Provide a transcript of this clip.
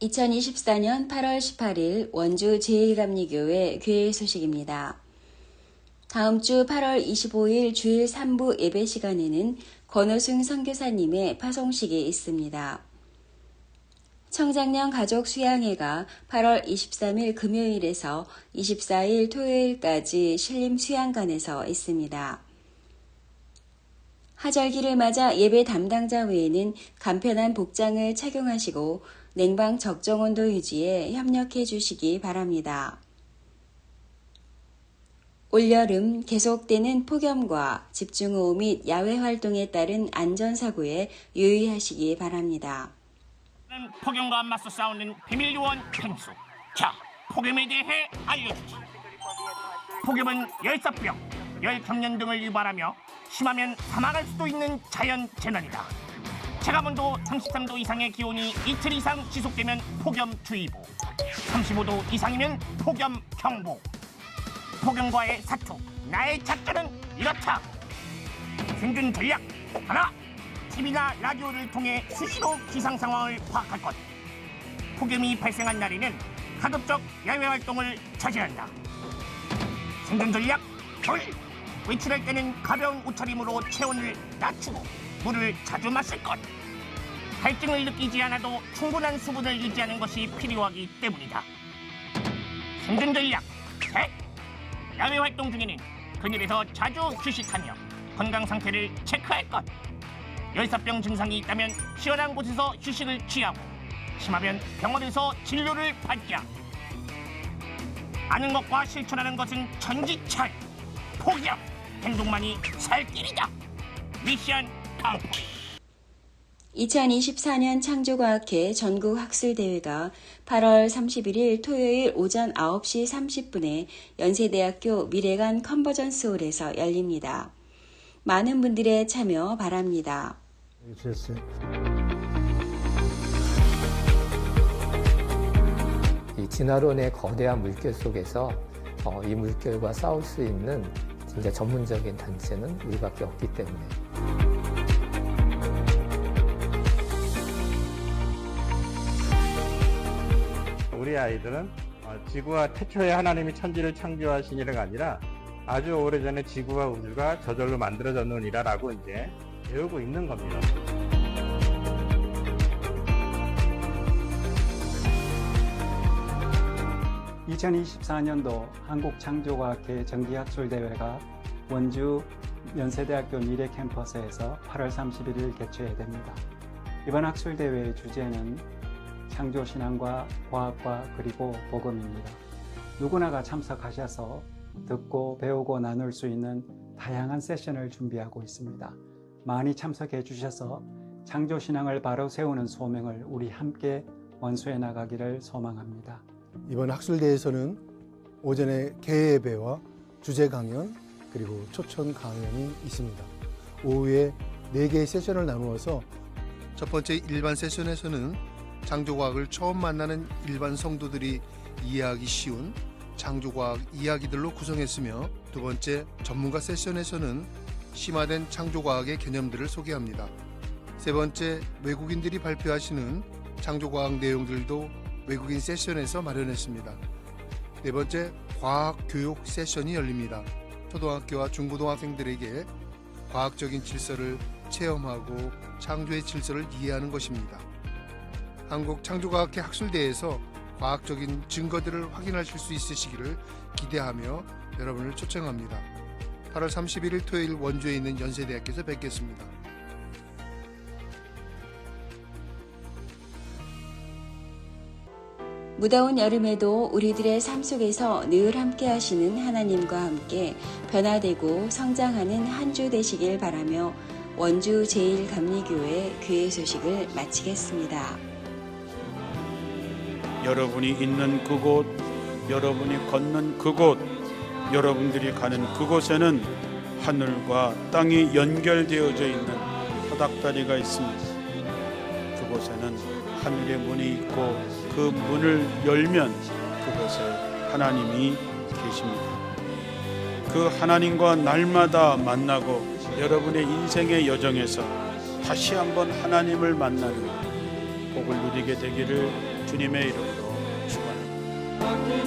2024년 8월 18일 원주 제1감리교회 교회 소식입니다. 다음 주 8월 25일 주일 3부 예배 시간에는 권호승 선교사님의 파송식이 있습니다. 청장년 가족 수양회가 8월 23일 금요일에서 24일 토요일까지 신림 수양관에서 있습니다. 하절기를 맞아 예배 담당자 외에는 간편한 복장을 착용하시고 냉방 적정 온도 유지에 협력해 주시기 바랍니다. 올여름 계속되는 폭염과 집중호우 및 야외 활동에 따른 안전사고에 유의하시기 바랍니다. 는 폭염과 맞서 싸우는 비밀 요원 펭수. 자, 폭염에 대해 알려주지. 폭염은 열사병, 열경련 등을 유발하며 심하면 사망할 수도 있는 자연 재난이다. 체감온도 33도 이상의 기온이 이틀 이상 지속되면 폭염주의보, 35도 이상이면 폭염경보. 폭염과의 사투, 나의 작전은 이렇다. 생존 전략 하나. TV나 라디오를 통해 수시로 기상 상황을 파악할 것. 폭염이 발생한 날에는 가급적 야외 활동을 자제한다. 생존 전략 둘. 외출할 때는 가벼운 옷차림으로 체온을 낮추고 물을 자주 마실 것. 갈증을 느끼지 않아도 충분한 수분을 유지하는 것이 필요하기 때문이다. 생존 전략 셋. 야외 활동 중에는 그늘에서 자주 휴식하며 건강 상태를 체크할 것. 열사병 증상이 있다면 시원한 곳에서 휴식을 취하고 심하면 병원에서 진료를 받자. 아는 것과 실천하는 것은 천지차이. 폭염 행동만이 살 길이다. 미션. 2024년 창조과학회 전국학술대회가 8월 31일 토요일 오전 9시 30분에 연세대학교 미래관 컨버전스 홀에서 열립니다. 많은 분들의 참여 바랍니다. 이 진화론의 거대한 물결 속에서 어, 이 물결과 싸울 수 있는 진짜 전문적인 단체는 우리밖에 없기 때문에 우리 아이들은 어, 지구가 태초에 하나님이 천지를 창조하신 이가 아니라 아주 오래전에 지구와 우주가 저절로 만들어졌느니라라고 이제 배우고 있는 겁니다. (2024년도) 한국창조과학회 정기학술대회가 원주 연세대학교 미래 캠퍼스에서 8월 31일 개최됩니다. 이번 학술대회의 주제는 창조신앙과 과학과 그리고 복음입니다. 누구나가 참석하셔서 듣고 배우고 나눌 수 있는 다양한 세션을 준비하고 있습니다. 많이 참석해 주셔서 창조신앙을 바로 세우는 소명을 우리 함께 원수해 나가기를 소망합니다. 이번 학술대에서는 오전에 개예배와 주제 강연 그리고 초청 강연이 있습니다. 오후에 4개의 세션을 나누어서 첫 번째 일반 세션에서는 창조과학을 처음 만나는 일반 성도들이 이해하기 쉬운 창조과학 이야기들로 구성했으며 두 번째 전문가 세션에서는 심화된 창조과학의 개념들을 소개합니다. 세 번째 외국인들이 발표하시는 창조과학 내용들도 외국인 세션에서 마련했습니다. 네 번째 과학 교육 세션이 열립니다. 초등학교와 중고등학생들에게 과학적인 질서를 체험하고 창조의 질서를 이해하는 것입니다. 한국 창조과학회 학술대에서 과학적인 증거들을 확인하실 수 있으시기를 기대하며 여러분을 초청합니다. 8월 31일 토요일 원주에 있는 연세대학교에서 뵙겠습니다. 무더운 여름에도 우리들의 삶 속에서 늘 함께 하시는 하나님과 함께 변화되고 성장하는 한 주 되시길 바라며 원주 제1감리교회 교회 소식을 마치겠습니다. 여러분이 있는 그곳, 여러분이 걷는 그곳, 여러분들이 가는 그곳에는 하늘과 땅이 연결되어져 있는 허닥다리가 있습니다. 그곳에는 하늘의 문이 있고 그 문을 열면 그곳에 하나님이 계십니다. 그 하나님과 날마다 만나고 여러분의 인생의 여정에서 다시 한번 하나님을 만나는 복을 누리게 되기를 주님의 이름으로 축원합니다.